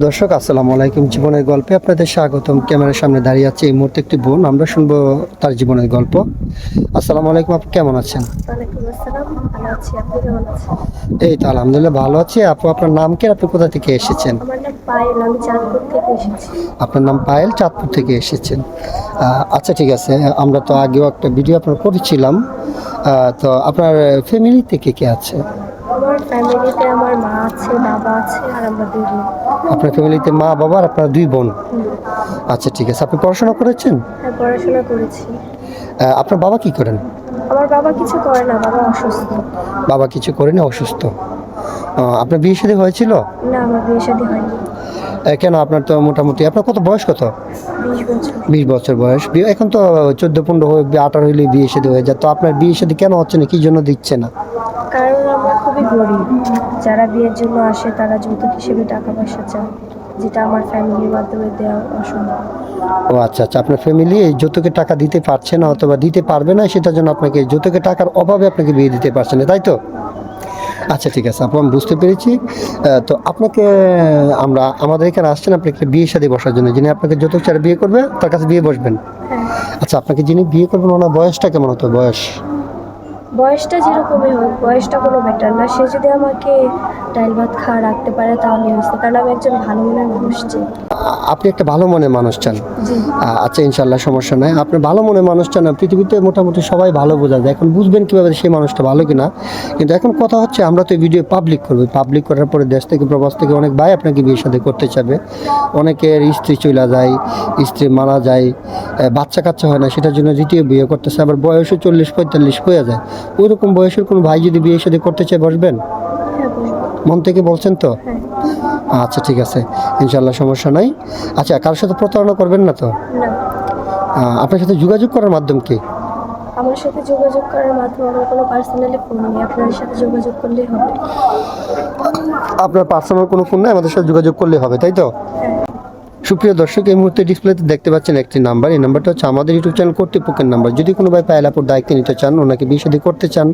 দর্শক আসসালামু আলাইকুম। জীবনের গল্পে আপনাদের স্বাগতম। ক্যামেরার সামনে দাঁড়িয়ে আছে এই মুহূর্তে একটি বোন। আমরা শুনব তার জীবনের গল্প। আসসালামু আলাইকুম আপনি কেমন আছেন? এই তো আলহামদুলিল্লাহ ভালো আছি। আপু আপনার নাম কি আপনি কোথা থেকে এসেছেন? থেকে আপনার নাম পায়েল চাঁদপুর থেকে এসেছেন। আচ্ছা ঠিক আছে। আমরা তো আগেও একটা ভিডিও আপনার করেছিলাম। তো আপনার ফ্যামিলিতে কে কে আছে? আমার ফ্যামিলিতে আমার মা আছে বাবা আছে আর আমরা দুই বোন। আপনার ফ্যামিলিতে মা বাবা আর আপনার দুই বোন? আচ্ছা ঠিক আছে। আপনি পড়াশোনা করেছেন? হ্যাঁ পড়াশোনা করেছি। আহ, আপনার বাবা কি করেন? আমার বাবা কিছু করে না বাবা অসুস্থ। বাবা কিছু করেনি অসুস্থ। আহ, আপনার বিয়ে শাদী হয়েছিল? না আমার বিয়ে শাদী হয়নি। আহ, কেন? আপনার তো মোটামুটি আপনার কত বয়স কত? বিশ বছর। বিশ বছর বয়স। বিয়ে- এখন তো চোদ্দ পনেরো হয়ে আঠারো হইলে বিয়ে শাদী হয়ে যায়। তো আপনার বিয়ে শাদী কেন হচ্ছে না? কি জন্য দিচ্ছে না? গরিব যারা বিয়ের জন্য আসে তারা যৌতুক হিসেবে টাকা পয়সা চায় যেটা আমার ফ্যামিলির মাধ্যমে দেওয়া অসম্ভব। ও আচ্ছা আচ্ছা। আপনার ফ্যামিলি এই যৌতুকের টাকা দিতে পারছে না অথবা দিতে পারবে না সেটার জন্য আপনাকে যৌতুকের টাকার অভাবে আপনাকে বিয়ে দিতে পারছে না তাই তো? আচ্ছা ঠিক আছে। আপু আমি বুঝতে পেরেছি। তো আপনাকে আমরা আমাদের এখানে আসছেন আপনাকে বিয়ে শাদী বসার জন্য। যিনি আপনাকে যৌতুক ছাড়া বিয়ে করবে তার কাছে বিয়ে বসবেন। হ্যাঁ। আচ্ছা আপনাকে যিনি বিয়ে করবেন ওনার বয়সটা কেমন হতো? বয়স? বয়সটা যেরকমই হোক বয়সটা কোনো ব্যাটার না। সে যদি আমাকে ডাইল ভাত খাওয়া রাখতে পারে তাহলে হয়েছে কারণ আমি একজন ভালো মনের মানুষ চাই আপনি একটা ভালো মনের মানুষ চান। আচ্ছা ইনশাল্লাহ সমস্যা নাই। আপনি ভালো মনের মানুষ চান পৃথিবীতে মোটামুটি সবাই ভালো বোঝা যায়। এখন বুঝবেন কীভাবে সেই মানুষটা ভালো কিনা। কিন্তু এখন কথা হচ্ছে আমরা তো ভিডিও পাবলিক করব। পাবলিক করার পরে দেশ থেকে প্রবাস থেকে অনেক ভাই আপনাকে বিয়ে সাথে করতে চাবে। অনেকের স্ত্রী চলে যায় স্ত্রী মারা যায়। বাচ্চা কাচ্চা হয় না সেটার জন্য দ্বিতীয় বিয়ে করতেছে আবার বয়সও চল্লিশ পঁয়তাল্লিশ হয়ে যায়। ওই রকম বয়সের কোনো ভাই যদি বিয়ে সাথে করতে চায় বসবেন? মন থেকে বলছেন তো? আচ্ছা ঠিক আছে ইনশাল্লাহ সমস্যা নাই। আচ্ছা কারোর সাথে প্রতারণা করবেন না তো? আপনার সাথে যোগাযোগ করার মাধ্যম কি? আমার সাথে যোগাযোগ করার মাধ্যমে আমার কোনো পার্সোনালি ফোন নেই আপনার সাথে যোগাযোগ করলেই হবে। আপনার পার্সোনাল কোনো ফোন নেই আমাদের সাথে যোগাযোগ করলে হবে তাই তো? সুপ্রিয় দর্শক, এই মুহূর্তে ডিসপ্লেতে দেখতে পাচ্ছেন একটি নাম্বার। এই নাম্বারটা হচ্ছে আমাদের ইউটিউব চ্যানেল কর্তৃপক্ষের নাম্বার। যদি কোনো ভাই পায়লাপুর দায়িত্ব নিতে চান, ওনাকে বিয়ে করতে চান,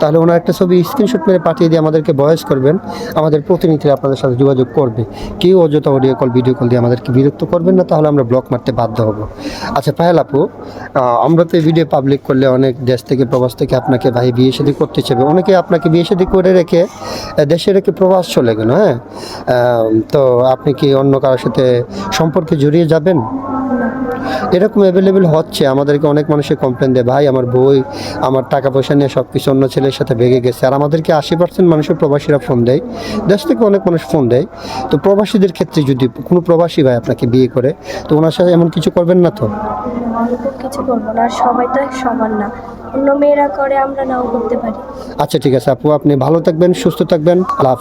তাহলে ওনার একটা ছবি স্ক্রিনশট মেরে পাঠিয়ে দিয়ে আমাদেরকে ভয়েস করবেন। আমাদের প্রতিনিধিরা আপনাদের সাথে যোগাযোগ করবে। কেউ অযথা অডিও কল ভিডিও কল দিয়ে আমাদেরকে বিরক্ত করবেন না, তাহলে আমরা ব্লক মারতে বাধ্য হব। আচ্ছা পাহেলাপু আমরা তো এই ভিডিও পাবলিক করলে অনেক দেশ থেকে, প্রবাস থেকে আপনাকে ভাই বিয়ে শাদী করতে চাইবে। অনেকে আপনাকে বিয়ে শাদী করে রেখে দেশে রেখে প্রবাস চলে গেল হ্যাঁ? তো আপনি কি অন্য কারোর সাথে সম্পর্কে জড়িয়ে যাবেন? এরকম অ্যাভেলেবেল হচ্ছে। আমাদেরকে অনেক মানুষের কমপ্লেন দেয় ভাই আমার বই আমার টাকা পয়সা নিয়ে সব কিছু অন্য ছেলের সাথে ভেঙে গেছে। আর আমাদেরকে আশি পার্সেন্ট মানুষের প্রবাসীরা ফোন দেয়। দেশ থেকে অনেক মানুষ ফোন দেয়। তো প্রবাসীদের ক্ষেত্রে যদি কোনো প্রবাসী ভাই আপনাকে বিয়ে করে তো ওনার সাথে এমন কিছু করবেন না তো? কিছু করব না সবাই তো সমান না। অন্য মেয়েরা করে আমরা নাও করতে পারি। আচ্ছা ঠিক আছে। আপু আপনি ভালো থাকবেন সুস্থ থাকবেন। আল্লাহ।